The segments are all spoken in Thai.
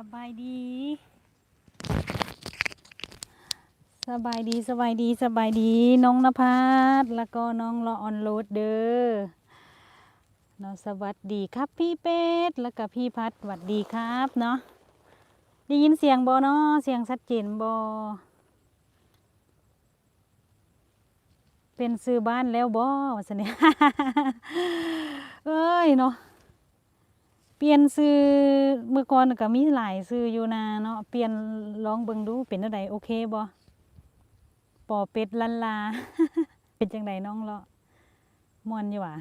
สบายดี สบายดีสบายดีสบายดีน้องนภัสแล้วก็น้องละออนโรดเด้อเนาสวัสดีครับพี่เป็ดแล้วก็พี่พัดสวัสดีครับเนาะได้ยินเสียงบอเนาะเสียงชัดเจนบอเป็นซื้อบ้านแล้วบอวะสเนี่ยเอ้ยเนาะ เปลี่ยนซื้อเมื่อก่อนก็มีหลายซื้ออยู่นะเนาะเปลี่ยนลองเบิ่งดูเป็นจังไดโอเคบ่ปอเป็ดลันลา เป็นจังไดน้องเลาะมวนอยู่หว่า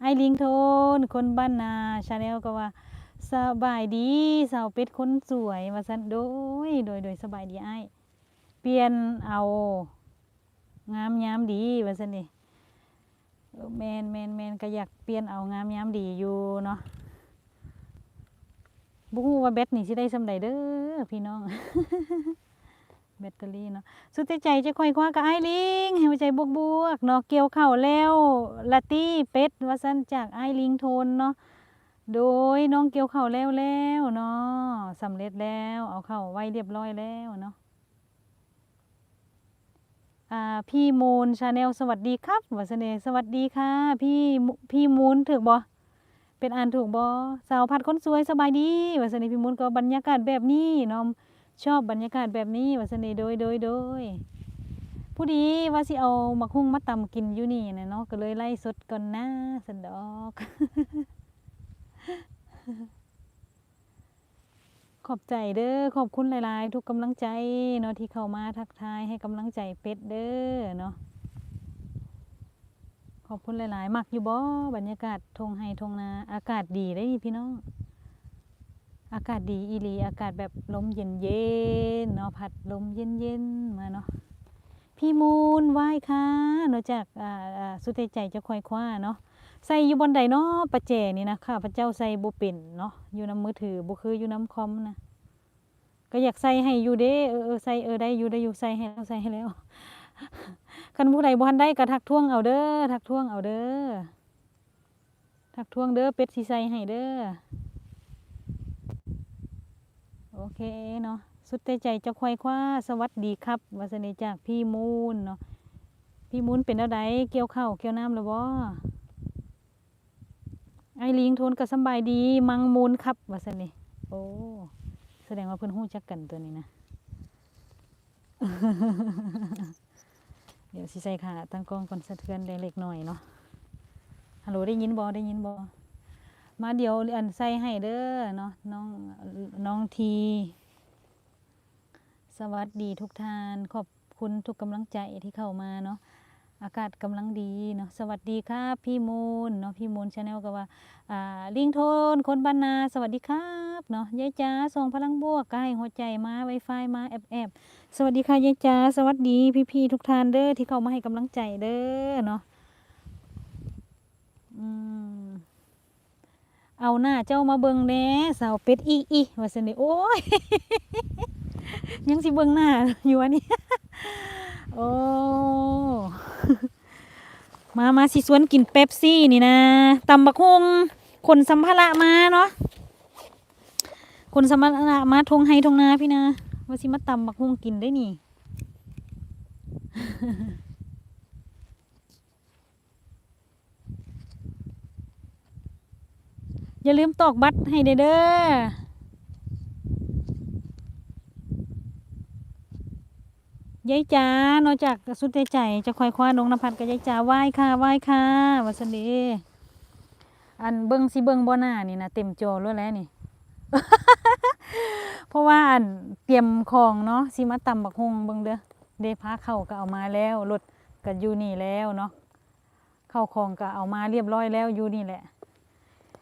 ไอ้ลิงโทน คนบ้านนาชาแนลก็ว่าสบายดีสาวเป็ดคนสวยว่าซั่นโดยโดยโดยสบายดีไอ้เปลี่ยนเอางามยามดีว่าซั่นนี่แมนแมนแมนก็อยากเปลี่ยนเอางามยามดีอยู่เนาะ บุฮู้ว่าแบตนี่สิได้สำใดเด้อพี่น้องแบตเตอรี่เนาะสุดใจจะค่อยคว้ากับไอ้ลิงให้หัวใจบวกบวกๆเนาะเกี่ยวเข้าแล้วละตี้เป็ดว่าซั่นจากไอ้ลิงโทนเนาะโดยน้องเกี่ยวเข้าแล้วแล้วเนาะสำเร็จแล้วเอาเข้าไว้เรียบร้อยแล้วเนาะพี่มูนชาแนลสวัสดีครับวัสเนสวัสดีค่ะ พี่พี่มูนถึกบ่ เป็นอ่านถูกบอสาวพัดคนสวยสบายดีวัสนีพิมุนก็บรรยากาศแบบนี้เน้องชอบบรรยากาศแบบนี้วัสนีโดยโดยโดยผู้ดีว่าสิเอามักหุ่งมาตำกินอยู่นี่นะเนาะก็เลยไล่สดก่อนนะสันดอกขอบใจเด้อขอบคุณหลาย ๆ ทุกกำลังใจเนาะที่เข้ามาทักทายให้กำลังใจเป็ดเด้อเนาะ ขอบคุณหลาย ๆ มักอยู่บ่บรรยากาศทงไฮทงนา อากาศดีได้นี่พี่น้อง อากาศดีอีลีอากาศแบบลมเย็นเย็นเนาะพัดลมเย็นเย็นมาเนาะพี่มูลไหว้ค่ะเนาะจากอ่าอ่าสุดใจจะคอยคว้าเนาะใส่อยู่บนใดเนาะประแจนี่นะข้าพระเจ้าใส่บ่เป็นเนาะอยู่น้ำมือถือบ่คืออยู่น้ำคอมนะก็อยากใส่ให้อยู่เด้เออเออใส่เออได้อยู่ได้อยู่ใส่ให้แล้วใส่ให้แล้ว คันผู้ใดบ่ทันได้ก็ทักท้วงเอาเด้อทักท้วงเอาเด้อทักท้วงเด้อเป็ดสิใสให้เด้อโอเคเนาะสุดแต่ใจจะควายคว้าสวัสดีครับวาสนีจากพี่มูนเนาะพี่มูนเป็นเอาใดเกี่ยวข้าวเกี่ยวน้ำหรือบ่ไอ้ลิงโทนก็สบายดีมังมูนครับวาสนีโอ้แสดงว่าเพิ่อนฮู้จักกันตัวนี้นะ ดี๋ยวสิใส่ขาตั้งกล้องก่อนสะเทือนเล็กๆหน่อยเนาะฮัลโหลได้ยินบอได้ยินบอมาเดี๋ยวอันใส่ให้เด้อเนาะน้องน้องที สวัสดีทุกท่านขอบคุณทุกกำลังใจที่เข้ามาเนาะ อากาศกำลังดีเนาะสวัสดีครับพี่มูลเนาะพี่มูลชาแนลก็ว่าอ่าลิงโทนคนบ้านนาสวัสดีครับเนาะยายจ้าส่งพลังบวกก็ให้หัวใจมาไวไฟมาแอบแอบสวัสดีค่ะยายจ๋าสวัสดีพี่ๆทุกท่านเด้อที่เข้ามาให้กำลังใจเด้อเนาะอืมเอาหน้าเจ้ามาเบิ่งแน่สาวเป็ดอีอีว่าซั่นด้โอ้ยยังสิเบิ่งหน้าอยู่อันนี้โอ้ มามาสิสวนกินเป๊ปซี่นี่นะตำบักฮงขนสัมภาระมาเนาะขนสัมภาระมาทงไฮทงนาพี่นะว่าสิมาตำบักฮงกินได้นี่อย่าลืมตอกบัตรให้เด้อเด้อ ยายจ๋านอกจากสุดใจใจจะคอยคว้าน้องนภัสกับยายจ๋าไหว้ค่ะไหว้ค่ะวัสดีอันเบิ้งสิเบิ้งบ่หน้านี่นะเต็มจอแล้วแล้วนี่ เพราะว่าอันเตรียมของเนาะสิมาตำบักฮงเบิ่งเด้อเดพาเข้าก็เอามาแล้วรถก็อยู่นี่แล้วเนาะเข้าของก็เอามาเรียบร้อยแล้วอยู่นี่แหละ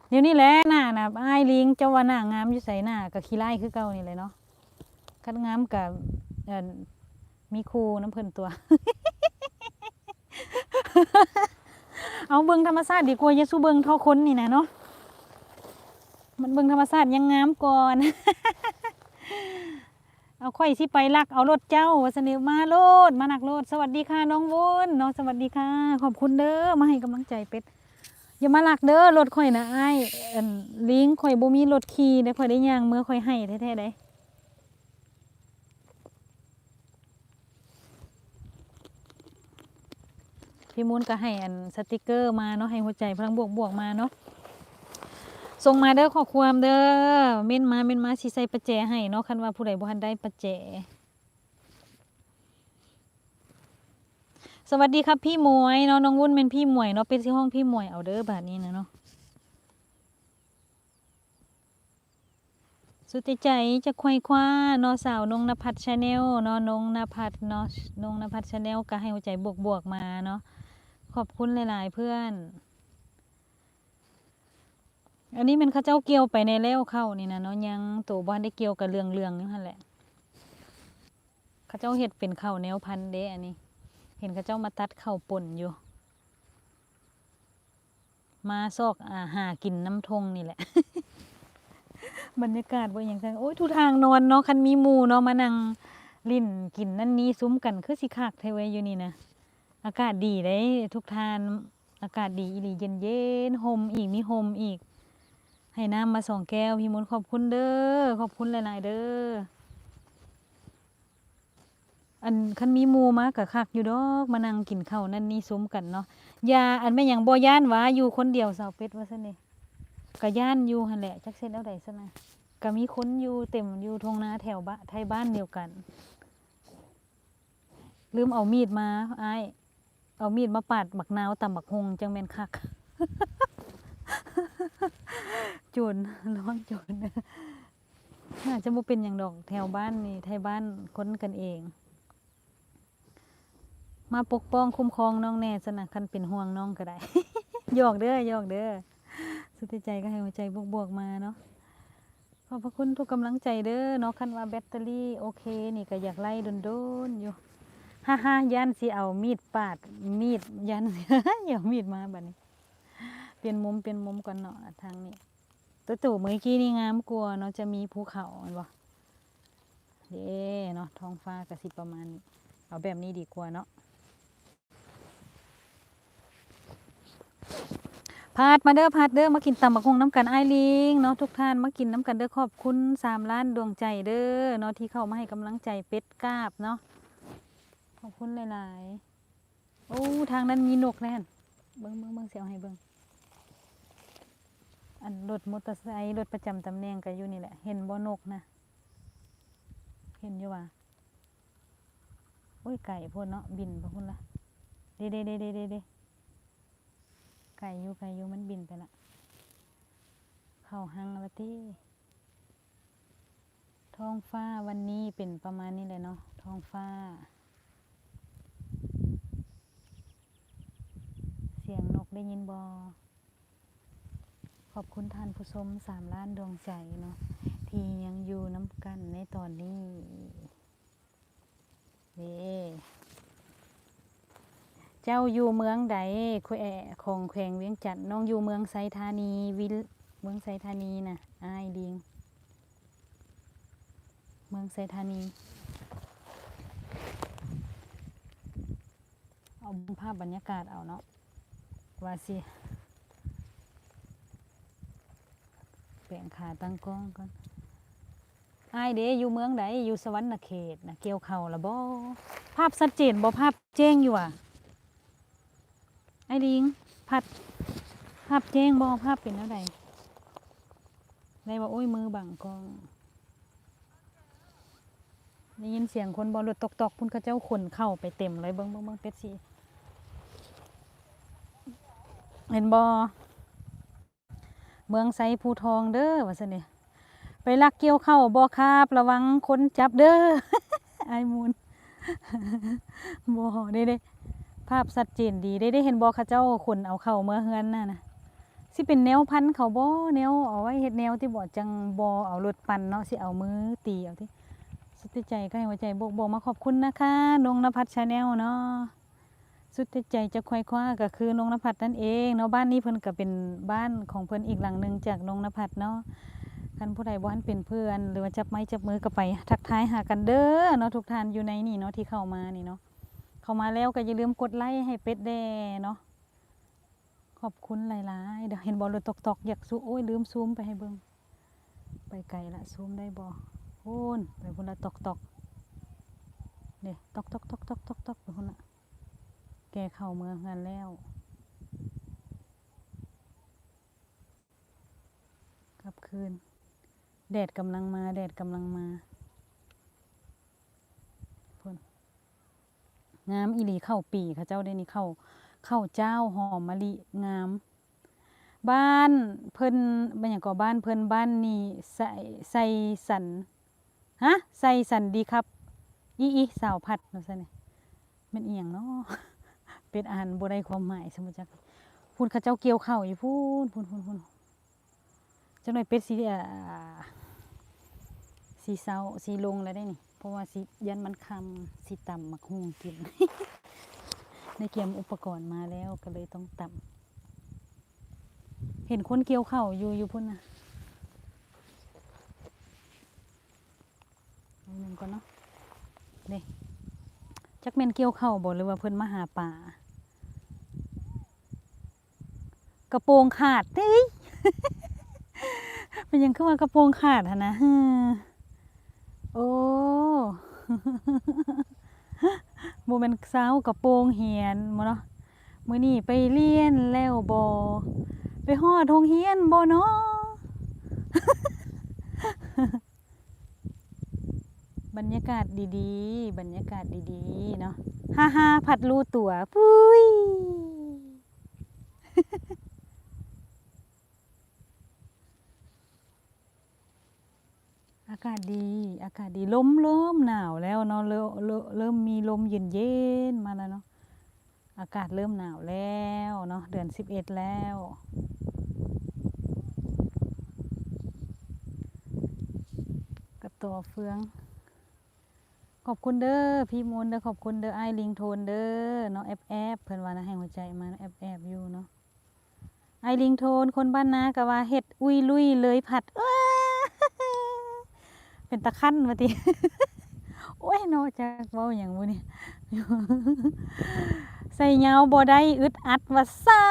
เดี๋ยวนี้แหละหน้าน่ะอ้ายลิงเจ้าว่าหน้างามอยู่ใส่หน้าก็ขี้ไล่คือเก่านี่เลยเนาะคัดงามกับ มีครูน้ำเพิ่นตัว เอาเบิ่งธรรมชาติดีกว่าอย่าสู้เบิ่งเท่าคนนี่นะเนาะมันเบิ่งธรรมชาติยังงามก่อน เอาค่อยสิไปลัก เอารถเจ้าวัสนิมาโลด มาหนักโลด สวัสดีค่ะน้องวุ้นน้องสวัสดีค่ะ ขอบคุณเด้อมาให้กำลังใจเป็ดอย่ามาลักเด้อรถข่อยนะไอ้ลิงข่อยบ่มีรถขี่เด้ข่อยได้ย่างเมื่อข่อยให้แท้ๆเด้ พี่มูนก็ให้อันสติกเกอร์มาเนาะให้หัวใจพลังบวกบวกมาเนาะส่งมาเด้อขอความเด้อเม่นมาเม่นมาสิใส่ประแจให้เนาะคันว่าผู้ใดบ่ทันได้ประแจสวัสดีครับพี่มวยเนาะน้องวุ่นเป็นพี่มวยเนาะเป็นที่ห้องพี่มวยเอาเด้อบาดนี้นะเนาะสุดใจจะควยคว้าเนาะสาวนงนภัทรชาแนลเนาะนงนภัทรเนาะนงนภัทรชาแนลก็ให้หัวใจบวกบวกมาเนาะ ขอบคุณหลายๆเพื่อน อันนี้มันข้าเจ้าเกี่ยวไปในแล้วเข้านี่นะเนาะยังตัวบ้านได้เกี่ยวกับเรื่องเรื่องนี่นั่นแหละข้าเจ้าเห็ดเป็นเข้าแนวพันเด้อันนี้ เห็นเขาเจ้ามาตัดข้าป่นอยู่ มาซอกอาหากินน้ำทงนี่แหละ บรรยากาศบ่อย่างกันโอ้ยทุกทางนอนเนาะคันมีหมู่เนาะมานั่งลิ้นกินนั่นนี้ซุ้มกันคือสิคักไทไว้อยู่นี่นะ อากาศดีได้ทุกทานอากาศดีอีหลีเย็นเย็นโฮมอีกมีโฮมอีก ให้น้ำมาสองแก้วพี่มนขอบคุณเด้อขอบคุณหลายๆเด้ออันคันมีมูมากะคักอยู่ดอกมานั่งกินข้าวนั่นนี่ซุ้มกันเนาะยาอันแม่หยังบ่ย่านว่าอยู่คนเดียวสาวเป็ดว่าซั่นนี่ก็ย่านอยู่หันแหละจักเส้นเอาใดซะนะก็มีคนอยู่เต็มอยู่ทงนาแถวบ้านไทยบ้านเดียวกัน ลืมเอามีดมาไอ้ เอามีดมาปาดบักนาวตำบักฮงจังแม่นคักจรร้องจรน่าจะบ่เป็นหยังดอกแถวบ้านนี่ไทยบ้านค้นกันเอง มาปกป้องคุ้มครองน้องแน่สนะคันเป็นห่วงน้องก็ได้หยอกเด้อหยอกเด้อสุดใจก็ให้หัวใจบวกๆมาเนาะขอบพระคุณทุกกำลังใจเด้อเนาะคันว่าแบตเตอรี่โอเค นี่ก็อยากไล่โดนๆอยู่ ฮ่าฮ่ายันสิเอามีดปาด มีดยันอย่าเอามีดมาบัดนี้ เปลี่ยนมุมเปลี่ยนมุมก่อนเนาะทางนี้ตัวตู่เมื่อกี้นี่งามกลัวเนาะจะมีภูเขาเห็นบ่เด้เนาะท้องฟ้าก็สิประมาณนี้เอาแบบนี้ดีกว่าเนาะพาดมาเด้อพาดเด้อมากินตำบักฮงน้ำกันไอลิงเนาะทุกท่านมากินน้ำกันเด้อขอบคุณสามล้านดวงใจเด้อเนาะที่เข้ามาให้กำลังใจเป็ดกาบเนาะ อบคุณหลายๆ โอ้ทางนั้นมีนกแน่นเบิ้งเบิ้งเบิ้งเสียวให้เบิ้งอันรถมอเตอร์ไซค์รถประจำตำแหน่งก็อยู่นี่แหละ เห็นบ่นกนะ เห็นอยู่ว่าโอ้ยไก่พวกเนาะบินพวกคุณละเด้เด้เด้เด้เด้เด้ไก่อยู่ไก่อยู่มันบินไปละเข้าหังละที่ท้องฟ้าวันนี้เป็นประมาณนี้เลยเนาะท้องฟ้า เสียงนกได้ยินบอขอบคุณท่านผู้ชมสามล้านดวงใจเนาะที่ยังอยู่น้ำกันในตอนนี้เด้เจ้าอยู่เมืองใดแขวของแขวงเวียงจันทน์น้องอยู่เมืองไซธานีวิลเมืองไซธานีนะอายดิงเมืองไซธานีเอาภาพบรรยากาศเอาเนาะ ว่าสิแปลงขาตั้งกล้องก่อนอเดอยู่เมืองใดอยู่สวรรณเขตนะเกี่ยวเข่าละบ่ภาพชัดเจนบ่ภาพแจ้งอยู่อะไอ้ลิงพัดภาพแจ้งบ่ภาพเป็นอะไรได้ว่าโอ้ยมือบังกล้องได้ยินเสียงคนบอรถตกตกๆพุ่นกระเจ้าขนเข้าไปเต็มเลยเบิ้งเบิ้งเบิ้งเป็ดสี เห็นบอเมืองไซภูทองเด้อว่าซะเนี่ยไปลักเกี่ยวเข้าบอคาบระวังคนจับเด้อไอ้มูนบอเด้เด้ภาพชัดเจนดีได้ได้เห็นบอเขาเจ้าขนเอาเข่าเมื่อเฮือนน่ะนะสิเป็นแนวพันเขาบ่แนวเอาไว้เฮ็ดแนวที่บ่จังบ่เอารถปันเนาะสิเอามือตีเอาที่สุดใจก็ให้หัวใจบกบอกมาขอบคุณนะคะนงนภัทรชาแนลเนาะ สุดใจจะควายคว้าก็คือนงนภัทรนั่นเองเนาะบ้านนี้เพิ่นก็เป็นบ้านของเพิ่นอีกหลังหนึ่งจากนงนภัทรเนาะคันผู้ใดบ่ทันเป็นเพื่อน หรือว่าจับไม้จับมือก็ไป ทักทายหากันเด้อเนาะทุกท่านอยู่ในนี่เนาะที่เข้ามานี่เนาะเข้ามาแล้วก็อย่าลืมกดไลค์ให้เป็ดแดเนาะขอบคุณหลายๆเดี๋ยวเห็นบอลรถตกตกๆอยากซูโอ้ยลืมซูมไปให้เบิ่งไปไกลละซูมได้บอพูนไปคนละตกตกๆเนี่ยตกตกตกตกตกตกไปพุ่นละ แกเข้าเมืองงานแล้ว กลับคืน แดดกำลังมา แดดกำลังมาพ่นงามอีหลีเข้าปีเขาเจ้าได้นี่เข้าเข้าเจ้าหอมมะลิงาม บ้านเพิ่นเป็นอย่าก่อบ้านเพิ่นบ้านนี่ใส่ใส่สันฮะใส่สันดีครับ อีอีสาวพัดเนาะซะเนี่ยเป็นเอียงเนาะ เป็นอาหารบได้ความหมายสมมุติจักพูนเขาเจ้าเกี่ยวข้าวอยู่พูนพูนพูนพูนจังหน่อยเป็ดสีอ่าสีเศร้าสีลงแล้วได้นี่ เพราะว่าสียันมันคำสีต่ำมักฮวงกินได้เตรียมอุปกรณ์มาแล้วก็เลยต้องต่ำเห็นคนเกี่ยวเข่าวอยู่อยู่พุ่นนะนหนึ่งก่อนเนาะเด้จักแมนเกี่ยวเข่าวบ่หรือว่าเพิ่นมาหาป่า กระโปรงขาดเฮ้ยเป็นยังคือว่ากระโปรงขาดหนนะโอ้บ่แม่นสาวกระโปรงเหียนบ่เนาะมือนี้ไปเรียนแล้วบ่ไปฮอดโรงเรียนบ่เนาะบรรยากาศดีๆ บรรยากาศดีๆ เนาะฮ่าฮ่าผัดรูตัว ปุ้ย อากาศดี อากาศดีลมเริ่มหนาวแล้วเนาะเริ่มเริ่มมีลมเย็นเย็นมาแล้วเนาะอากาศเริ่มหนาวแล้วเนาะเดือนสิบเอ็ดแล้ว กระตัวเฟือง ขอบคุณเด้อพี่มนต์เด้อขอบคุณเด้อไอลิงโทนเด้อเนาะแอบแอบเพิ่อนว่านะให้หัวใจมาแอบแอบอยู่เนาะไอลิงโทนคนบ้านนากะว่าเฮ็ด อุ้ยลุยเลยผัดอ้ เป็นตะขั้นมาติโอ้ยเนาะจักเว้าหยังบ่นี่ใส่เงาบ่ได้อึดอัดว่าซา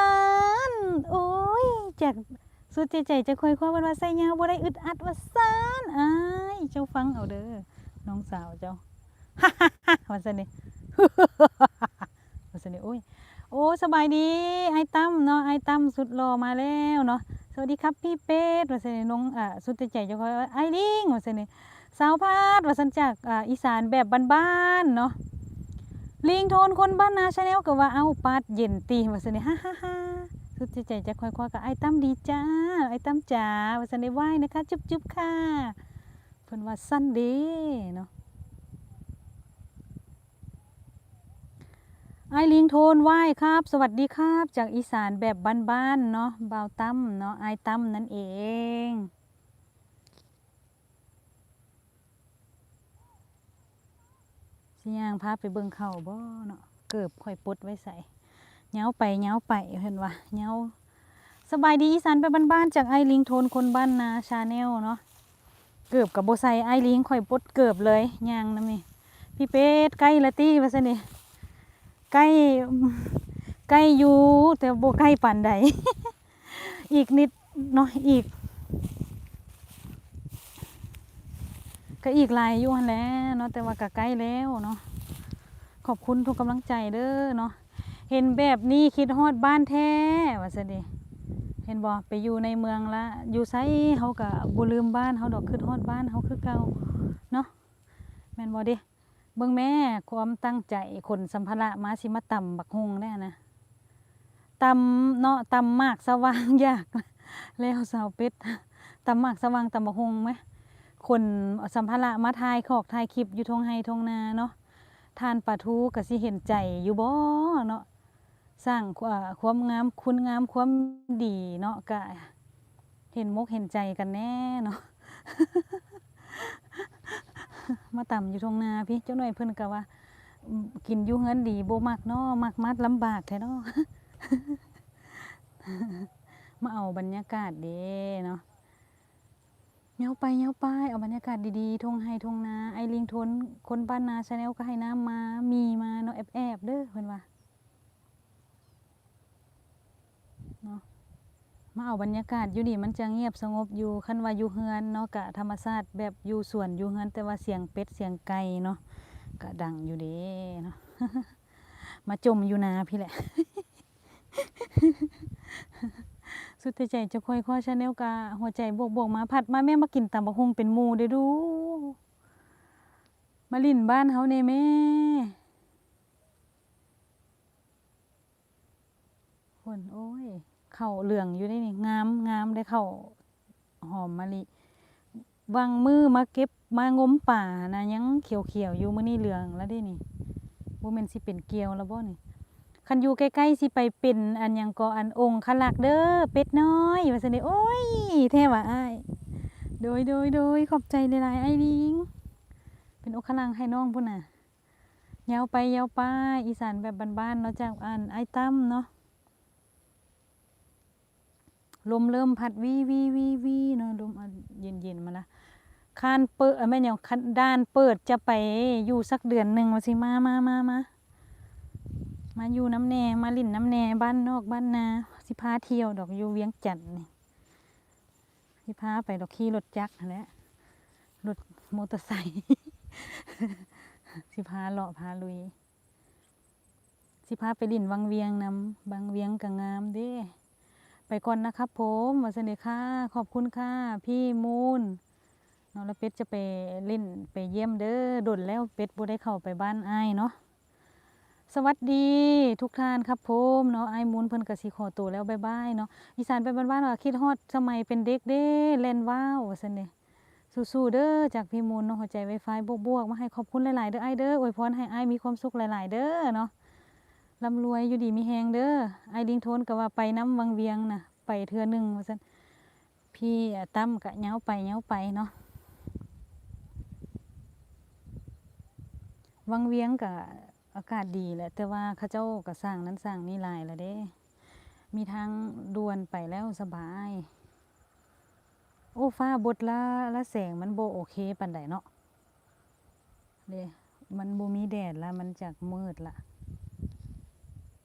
นโอ้ยจากสุดใจใจจะคอยความว่าใส่เงาบ่ได้อึดอัดว่าซานอ้ายเจ้าฟังเอาเด้อน้องสาวเจ้าว่าซั่นนี่ว่าซั่นนี่โอ้ยโอ้สบายดีไอ้ตั้มเนาะไอ้ตั้มสุดหล่อมาแล้วเนาะ สวัสดีครับพี่เป็ดว่าซั่นนี่น้องอ่าสุดใจจะคอยว่าไอ้ลิงว่าซั่นนี่สาวพาดว่าซั่นจากอ่าอีสานแบบบ้านๆเนาะลิงโทนคนบ้านนาชาแนลก็ว่าเอาปาดเย็นตีว่าสนิฮ่าฮ่าฮ่าสุดใจจะค่อยกับไอตั้มดีจ้าไอตั้มจ๋าว่าสนิไหว้นะคะจุ๊บจุ๊บค่ะเพิ่นว่าสั้นเดีเนาะ ไอ้ลิงโทนไหว้ครับ สวัสดีครับ จากอีสานแบบบ้านๆเนาะบาวตั้มเนาะไอ้ตั้มนั่นเองสิย่างพาไปเบิ่งเขาบ่เนาะเกือบข่อยปลดไว้ใส่เหงาไปเหงาไปเห็นว่าเหงาสบายดีอีสานไปบ้านๆจากไอลิงโทนคนบ้านนาชาแนลเนาะเกือบกับโบใสไอลิงข่อยปลดเกือบเลยย่างนะมีพี่เป็ดใกล้ละตี้ว่าซะนี่ ใกล้ใกล้อยู่แต่โบใกล้ปานใด อีกนิดเนาะอีก ก็อีกหลายอยู่หันแล้วเนาะแต่ว่าก็ใกล้แล้วเนาะขอบคุณทุกกำลังใจเด้อเนาะเห็นแบบนี้คิดฮอดบ้านแท้ว่าซะดิเห็นบ่ไปอยู่ในเมืองละอยู่ไสเฮาก็บ่ลืมบ้านเฮาดอกคิดฮอดบ้านเฮาคือเก่าเนาะแมนบ่เด้ เบิ่งแม่ความตั้งใจขนสัมภาระมาสิมาตำบักฮงแน่นะตำเนาะตำมากสว่างยากแล้วสาวเป็ดตำมากสว่างตำบักฮงไหมคนสัมภาระมาถ่ายขอกถ่ายคลิปอยู่ทงไฮทงนาเนาะทานปลาทูก็สิเห็นใจอยู่บ่เนาะสร้างความงามคุณงามความดีเนาะก็เห็นมกเห็นใจกันแน่เนาะ มาต่ำอยู่ทงนาพี่เจ้าหน่อยเพิ่นก็ว่า กินอยู่เฮือนดีโบมักเนาะมักมัดลำบากแท้เนาะมาเอาบรรยากาศเด้เนาะเหงาไปเหงาไปเอาบรรยากาศดีๆทงไฮทงนาไอลิงทนคนบ้านนาชาแนลก็ให้น้ำมา มีมาเนาะแอบๆเด้อเพิ่อนว่าเนาะ มาเอาบรรยากาศอยู่นี่มันจะเงียบสงบอยู่คันว่าอยู่เฮือนเนาะกะธรรมชาติแบบอยู่สวนอยู่เฮือนแต่ว่าเสียงเป็ดเสียงไก่เนาะกะดังอยู่เด้เนาะมาจมอยู่นาพี่แหละ สุดใจจะค่อยข้อชาแนลกาหัวใจบวกบวกมาผัดมาแม่มากินตำบักฮุงเป็นมูเด้ดู มาลิ่นบ้านเฮาเนแม่คนโอ้ย เข้าเหลืองอยู่ได้นี่งามงามได้เข้าหอมมะลิวางมือมาเก็บมางมป่านะยังเขียวเขียวอยู่มื้อนี้เหลืองแล้วได้นี่บ่แม่นสิเป็นเกลียวแล้วบ่นี่คันอยู่ใกล้ๆสิไปเป็นอันยังก็อันองค์ขลักเด้อเป็ดน้อยว่าซั่นเด้โอ้ยแท้ว่าอ้ายโดยโดยโดยขอบใจหลายๆไอ้ลิงเป็นอกขลังให้น้องพุ่นน่ะยาวไปยาวไปอีสานแบบบ้านๆเนาะจากอันไอ้ตั้มเนาะ ลมเริ่มพัดวีวีวีวีเนาะลมอันเย็นๆมาละคานเปิดเอ้ยแม่ยด้านเปิดจะไปอยู่สักเดือนหนึ่งว่าสิมามามามามาอยู่น้ำแน่มาลิ่นน้ำแน่บ้านนอกบ้านนา สิพาเที่ยวดอกอยู่เวียงจันทน์นี่สิพาไปดอกขี่รถจักรนั่นแหละรถมอเตอร์ไซค์สิพาเลาะพาลุย สิพาไปลิ่นวังเวียงนำบางเวียงก็งามเด้ ไปก่อนนะครับผมวัสดีค่ะ ขอบคุณค่ะ พี่มูนเนาะแล้วเป็ดจะไปเล่นไปเยี่ยมเด้อดนแล้วเป็ดบ่ได้เข้าไปบ้านไอ้เนาะสวัสดีทุกท่านครับผมเนาะไอ้มูนเพิ่นก็สิขอตัวแล้วบ๊ายบายเนาะอีสานไปบ้านๆว่าคิดฮอดสมัยเป็นเด็กเด้เล่นว้าวว่าซั่นเด้สู้ๆเด้อจากพี่มูนเนาะหัวใจไวไฟบวกๆมาให้ขอบคุณหลายๆเด้อไอ้เด้ออวยพรให้ไอ้มีความสุขหลายๆเด้อเนาะ ร่ำรวยอยู่ดีมีแฮงเด้อไอ้ดิงโทนก็ว่าไปน้ำวังเวียงนะไปเทือหนึงว่าซั่นพี่ตั้มก็เหงาไปเหงาไปเนาะวังเวียงก็อากาศดีแหละแต่ว่าเขาเจ้าก็สร้างนั้นสร้างนี่ลายล้วเด้ มีทางด่วนไปแล้วสบาย โอ้ฟ้าบดละละแสงมันโบโอเคปานใดเนาะเด้มันบ่มีแดดละมันจากมืดละ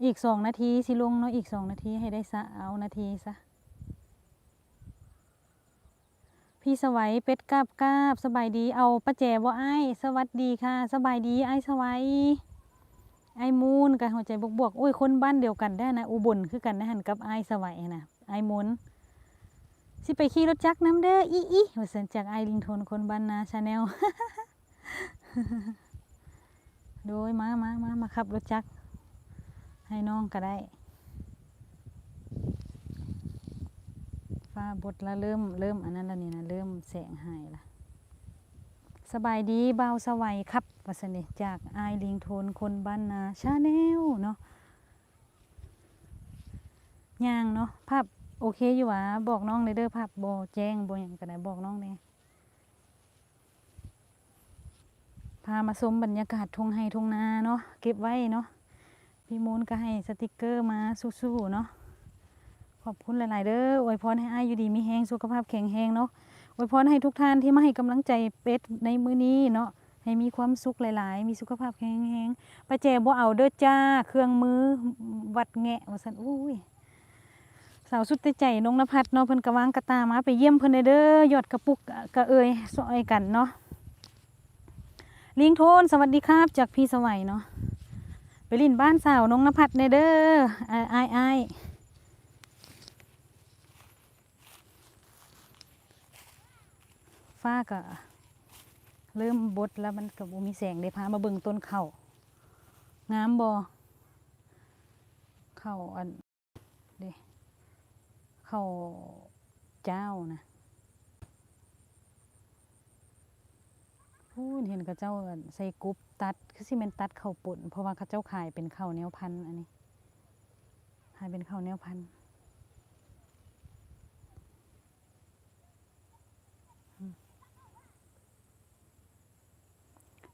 อีกสองนาทีสิลงเนาะอีกสองนาทีให้ได้ซะเอานาทีซะพี่สวัยเป็ดกาบกาบสบายดีเอาป้าแจบ่ไอ้สวัสดีค่ะ สบายดีไอ้สวัยไอ้มูนกับหัวใจบวกบวกๆโอ้ยคนบ้านเดียวกันได้นะอุบลคือกันนะหันกับไอ้สวัยนะไอ้มูนสิไปขี่รถจักรน้ำเด้ออีอีว่าสันจากไอ้ลิงโทนคนบ้านนาชาแนลโดยมามามามาขับรถจักร ให้น้องก็ได้ ฟ้าบดละเริ่มเริ่มอันนั้นแล้วนี่นะเริ่มแสงหายละสบายดีเบาสวัยครับวัสนิจากไอลิงโทนคนบ้านนาชาแนลเนาะย่างเนาะภาพโอเคอยู่หวะบอกน้องเลยเด้อภาพโบแจ้งโบอย่างกันไหนบอกน้องเลยพามาชมบรรยากาศทุ่งไฮทุ่งนาเนาะเก็บไว้เนาะ พี่มูนก็ให้สติกเกอร์มาสู้ๆเนาะขอบคุณหลาย ๆ เด้ออวยพรให้อ้ายอยู่ดีมีแฮงสุขภาพแข็งแรงเนาะอวยพรให้ทุกท่านที่มาให้กำลังใจเป็ดในมื้อนี้เนาะให้มีความสุขหลาย ๆ มีสุขภาพแข็งแรงป้าแจบ่เอาเด้อจ้า เครื่องมือวัดแงะว่าซั่นอุ้ยสาวสุดใจนงนภัสเนาะเพิ่นก็วางกระตามาไปเยี่ยมเพิ่นเด้อยอดกระปุกกระเอยซอยกันเนาะลิงโทนสวัสดีครับจากพี่สวัยเนาะ ไปลินบ้านสาวน้องนภัสเด้อเด้ออ้ายอ้ายอ้ายฟ้าก็เริ่มบดแล้วมันก็บ่มีแสงได้พามาเบิ่งต้นเข้างามบ่ข้าอันเด้ข้าเจ้านะ พูนเห็นเขาเจ้าใส่กุ๊บตัดคือสิแม่นตัดเข้าวป่นเพราะว่าเขาเจ้าขายเป็นเข้าวเหนียวพันอันนี้ขายเป็นเข้าวเหนียวพัน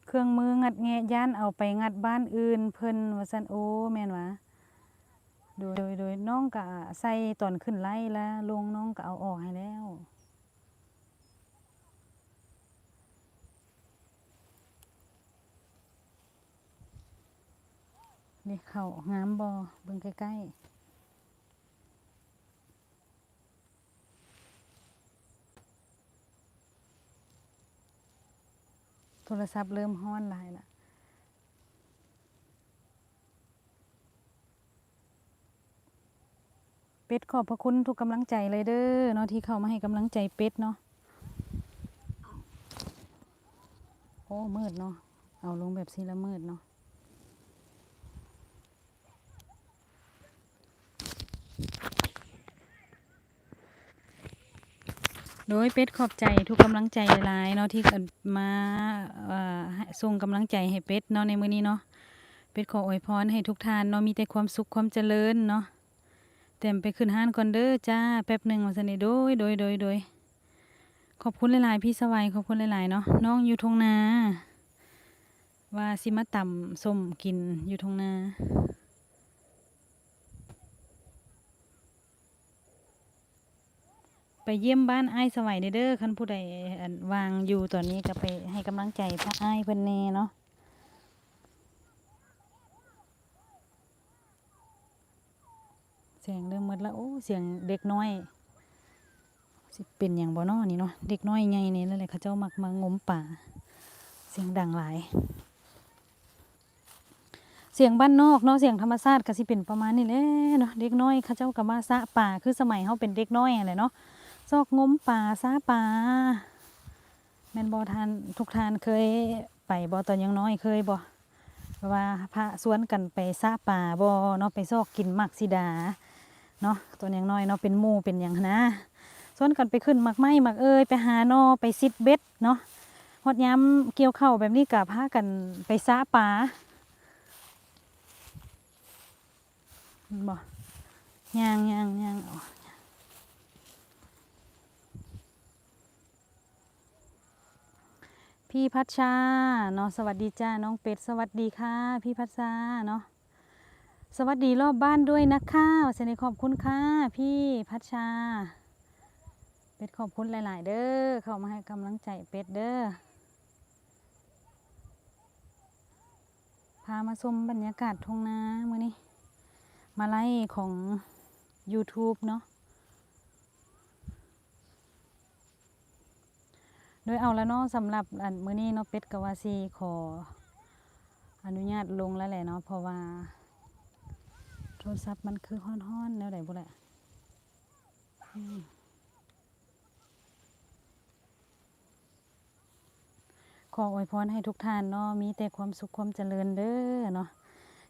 เครื่องมืองัดแงะย่านเอาไปงัดบ้านอื่น เพิ่นว่าซั่นโอ้แม่นวะโดยโดยโดยน้องก็ใส่ตอนขึ้นไล่แล้วลงน้องก็เอาออกให้แล้ว นี่เขางามบอเบื้องใกล้ๆ โทรศัพท์เริ่มห้อนลายละเป็ดขอบพระคุณทุกกำลังใจเลยเด้อเนาะที่เข้ามาให้กำลังใจเป็ดเนาะโอ้มืดเนาะเอาลงแบบสีละมืดเนาะ โดยเป็ดขอบใจทุกกำลังใจหลายเนาะที่กันมาส่งกำลังใจให้เป็ดเนาะในมื้อนี้เนาะเป็ดขออวยพรให้ทุกท่านเนาะมีแต่ความสุขความเจริญเนาะเต็มไปขึ้นห้านก่อนเด้อจ้าแป๊บหนึ่งมาสนิทโดยโดยโดยโดยขอบคุณหลายๆพี่สวัยขอบคุณหลายๆเนาะน้องอยู่ทงนาว่าสิมาต่ำส้มกินอยู่ทงนา ไปเยี่ยมบ้านไอ้สวัยเด้อคันผู้ใดวางอยู่ตอนนี้ก็ไปให้กำลังใจพระไอ้เพิ่นแน่เนาะเสียงเริ่มหมดแล้วโอ้เสียงเด็กน้อยสิเป็นอย่างบ่นอนี่เนาะเด็กน้อยไงนี่นั่นแหละเขาเจ้ามักมางมป่า เสียงดังหลาย เสียงบ้านนอกเนาะเสียงธรรมชาติก็สิเป็นประมาณนี้แหละเนาะเด็กน้อยเขาเจ้าก็มาซะป่าคือสมัยเฮาเป็นเด็กน้อยอะไรเนาะ อกงมป่าซะป่าแม่นบ่ทานทุกทานเคยไปบ่ตอนยังน้อยเคยบ่ว่าพระสวนกันไปซะป่าบ่เนาะไปซอกกินมักสิดาเนาะตัวอย่างน้อยเนาะเป็นมูเป็นอย่างนะสวนกันไปขึ้นมักไม้มักเอ้ยไปหานอไปซิดเบ็ดเนาะฮอดย้ำเกี่ยวเข้าแบบนี้กับพากันไปซาปลาบ่ย่างย่างย่างเอ พี่พัชชาเนาะสวัสดีจ้าน้องเป็ดสวัสดีค่ะ พี่พัชชาเนาะสวัสดีรอบบ้านด้วยนะคะวัสดีขอบคุณค่ะ พี่พัชชา เป็ดขอบคุณหลาย ๆ เด้อเข้ามาให้กำลังใจเป็ดเด้อพามาชมบรรยากาศทงนาเมื่อนี้ มาไล่ของ YouTube เนาะ โดยเอาแล้วเนาะสำหรับอันมื้อนี้เนาะเป็ดกะวาซีขออนุญาตลงแล้วแหละเนาะเพราะว่า โทรศัพท์มันคือฮ้อนๆแนวไหนบ่แหละขออวยพรให้ทุกท่านเนาะมีแต่ความสุขความเจริญเด้อเนาะ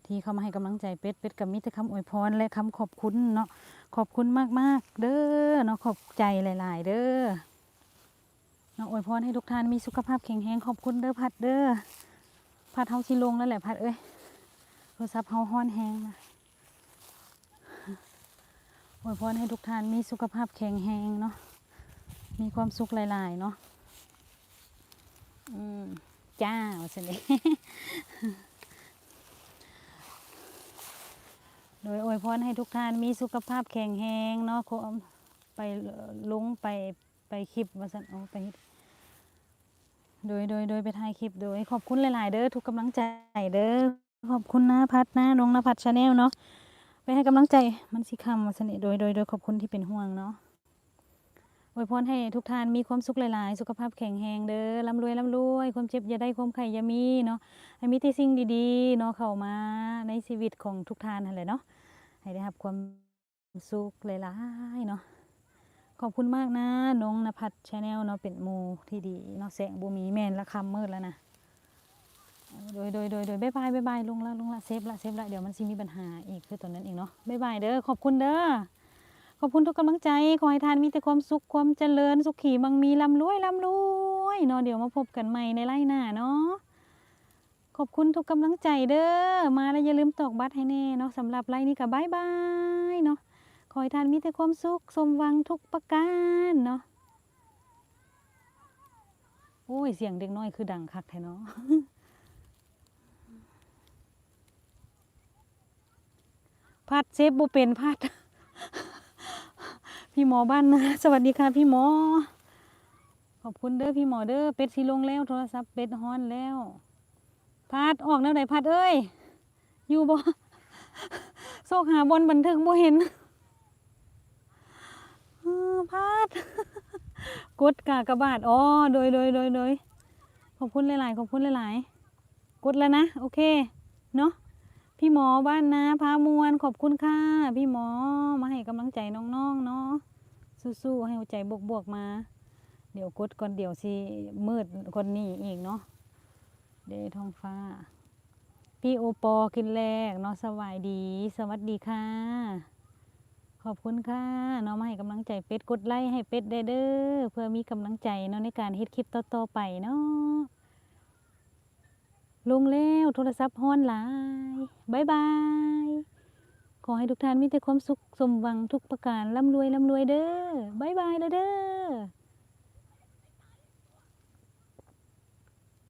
ที่เข้ามาให้กำลังใจเป็ดเป็ดกับมีแต่คำอวยพรและคำขอบคุณเนาะขอบคุณมากๆ เด้อเนาะขอบใจหลาย ๆ เด้อ นาอวยพรให้ทุกท่านมีสุขภาพแข็งแรงขอบคุณเด้อพัดเด้อพัดเฮาสิลงแล้วแหละพัดเอ้ยโทรศัพท์เฮาฮ้อนแฮงนะอวยพรให้ทุกท่านมีสุขภาพแข็งแรงเนาะมีความสุขหลาย ๆ เนาะอืมจ้าสิเดโดยอวยพรให้ทุกท่านมีสุขภาพแข็งแรงเนาะไปลุงไป คลิปว่าสันเอไปเฮ็ดโดยโดยโดยไปถ่ายคลิปโดยขอบคุณหลาย ๆ เด้อทุกกำลังใจเด้อขอบคุณนะพัดนะน้องนภัทรชาแนลเนาะไปให้กำลังใจมันสิคำมาสนิโดยโดยโดยขอบคุณที่เป็นห่วงเนาะอวยพรให้ทุกท่านมีความสุขหลาย ๆ สุขภาพแข็งแรงเด้อร่ำรวยร่ำรวย ความเจ็บอย่าได้ความไข่อย่ามีเนาะให้มีแต่สิ่งดีๆเนาะเข้ามาในชีวิตของทุกท่านนั่นแหละเนาะให้ได้รับความสุขหลาย ๆ เนาะ อบคุณมากนะน้องนภัทรชาแนลเนาะเป็นมูที่ดีเนาะแสงบูมีแมนละคำมืดแล้วนะโดยโดยโดยโดยบายบายบายบายลงละลงละเซฟละเซฟละเดี๋ยวมันสิมีปัญหาอีกคือตอนนั้นเองเนาะบายบายเด้อขอบคุณเด้อขอบคุณทุกกำลังใจขอให้ทานมีแต่ความสุขความเจริญสุขีมังมีร่ำรวยร่ำรวยเนาะเดี๋ยวมาพบกันใหม่ในไล่หน้าเนาะขอบคุณทุกกำลังใจเด้อมาแล้วอย่าลืมตอกบัตรให้แน่เนาะสำหรับไล่นี้กับบายบายเนาะ ขอให้ทานมีแต่ความสุขสมหวังทุกประการเนาะโอ้ย เสียงเด็กน้อยคือดังคักแท้เนาะพัดเซฟบุเป็นพัด พี่หมอบ้านนะ สวัสดีค่ะพี่หมอ ขอบคุณเด้อพี่หมอเด้อเป็ดสีลงแล้ว โทรศัพท์เป็ดฮอนแล้ว พัดออกแนวไหนพัดเอ้ย อยู่บ่โซกหาบนบันทึกบ่เห็น พัดกดกากระบาทอ๋อโดยโดยโดยโดยขอบคุณหลายๆขอบคุณหลายๆกดแล้วนะ โอเค เนาะพี่หมอบ้านนาพามวนขอบคุณค่ะพี่หมอมาให้กำลังใจน้องๆเนาะสู้ๆให้หัวใจบวกๆมา เดี๋ยวกดก่อนเดี๋ยวสิมืดคนนี้อีกเนาะเดท้องฟ้า พี่โอปอกินแรกเนาะสบายดี สวัสดีค่ะ ขอบคุณค่ะน้องมาให้กำลังใจเป็ดกดไลค์ให้เป็ดได้เด้อเพื่อมีกำลังใจเนาะในการเฮ็ดคลิปต่อๆไปเนาะลงแล้วโทรศัพท์ฮอนหลายบายบาย ขอให้ทุกท่านมีแต่ความสุขสมหวังทุกประการร่ำรวยร่ำรวยเด้อบายบายเลยเด้อ